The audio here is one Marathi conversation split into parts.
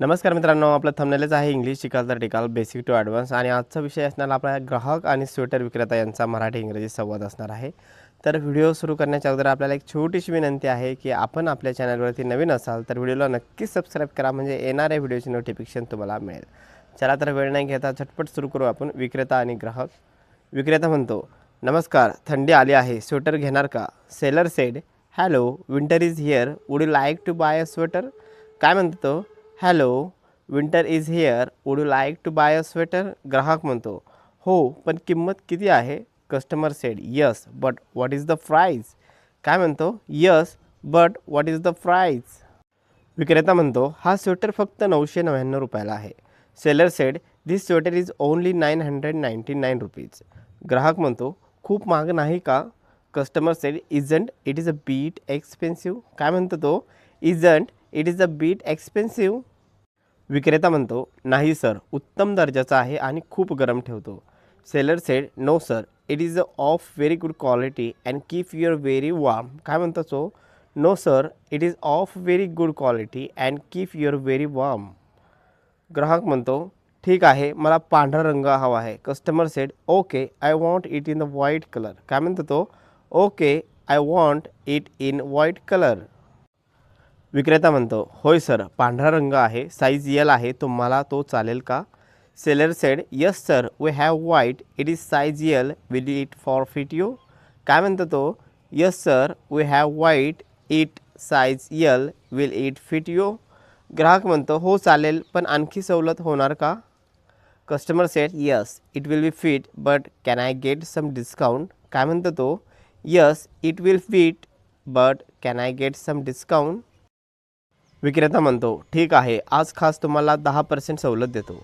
नमस्कार मित्रांनो आपलं थंबनेलच आहे इंग्लिश शिकाल तर टिकाल बेसिक टू ॲडव्हान्स आणि आजचा विषय असणार आपला ग्राहक आणि स्वेटर विक्रेता यांचा मराठी इंग्रजी संवाद असणार आहे. तर व्हिडिओ सुरू करण्याच्या अगोदर आपल्याला एक छोटीशी विनंती आहे की आपण आपल्या चॅनलवरती नवीन असाल तर व्हिडिओला नक्कीच सबस्क्राईब करा म्हणजे येणाऱ्या व्हिडिओची नोटिफिकेशन तुम्हाला मिळेल. चला तर वेळ नाही घेता झटपट सुरू करू आपण विक्रेता आणि ग्राहक. विक्रेता म्हणतो नमस्कार थंडी आली आहे स्वेटर घेणार का? Seller said hello winter is here would you like to buy a sweater काय म्हणतो तो? Hello winter is here would you like to buy a sweater ग्राहक म्हणतो हो पण किंमत किती आहे? Customer said yes but what is the price काय म्हणतो yes but what is the price विक्रेता म्हणतो हा स्वेटर फक्त नऊशे नव्याण्णव रुपयाला आहे. Seller said this sweater is only nine hundred ninety nine rupees ग्राहक म्हणतो खूप महाग नाही का? Customer said isn't it is a bit expensive काय म्हणतो तो isn't it is a bit expensive विक्रेता म्हणतो नाही सर उत्तम दर्जाचा आहे आणि खूप गरम ठेवतो. Seller said no sir it is of very good quality and keep your very warm काय म्हणतो so no sir it is of very good quality and keep your very warm ग्राहक म्हणतो ठीक आहे मला पांढरा रंग हवा आहे. Customer said okay I want it in the white colour काय म्हणतो तो? Okay I want it in white colour विक्रेता म्हणतो होय सर पांढरा रंग आहे साईज यल आहे तुम्हाला तो चालेल का? Seller said yes sir we have white it is size L will it for fit you काय म्हणतो तो? Yes sir we have white it size L will it fit you ग्राहक म्हणतो हो चालेल पण आणखी सवलत होणार का? Customer said yes it will be fit but can I get some discount काय म्हणतो तो? Yes it will fit but can I get some discount विक्रेता म्हणतो ठीक आहे आज खास तुम्हाला दहा पर्सेंट सवलत देतो.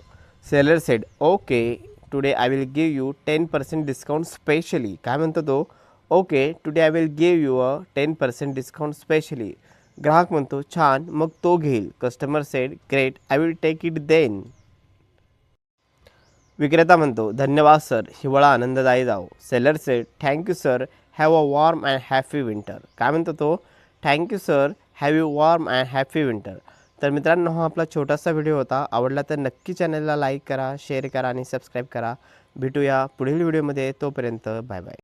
Seller said okay today I will give you ten percent discount specially काय म्हणतो तो? Okay today I will give you a ten percent discount specially ग्राहक म्हणतो छान मग तो घेईल. Customer said great I will take it then विक्रेता म्हणतो धन्यवाद सर हिवाळा आनंददायी जाओ seller said thank you sir have a warm and happy winter काय म्हणतो तो? Thank you sir have you warm and happy winter. तर मित्रांनो हा आपला छोटासा व्हिडिओ होता. आवडला तर नक्की चॅनलला लाईक करा शेअर करा आणि सबस्क्राईब करा. भेटूया पुढील व्हिडिओमध्ये. तोपर्यंत बाय बाय.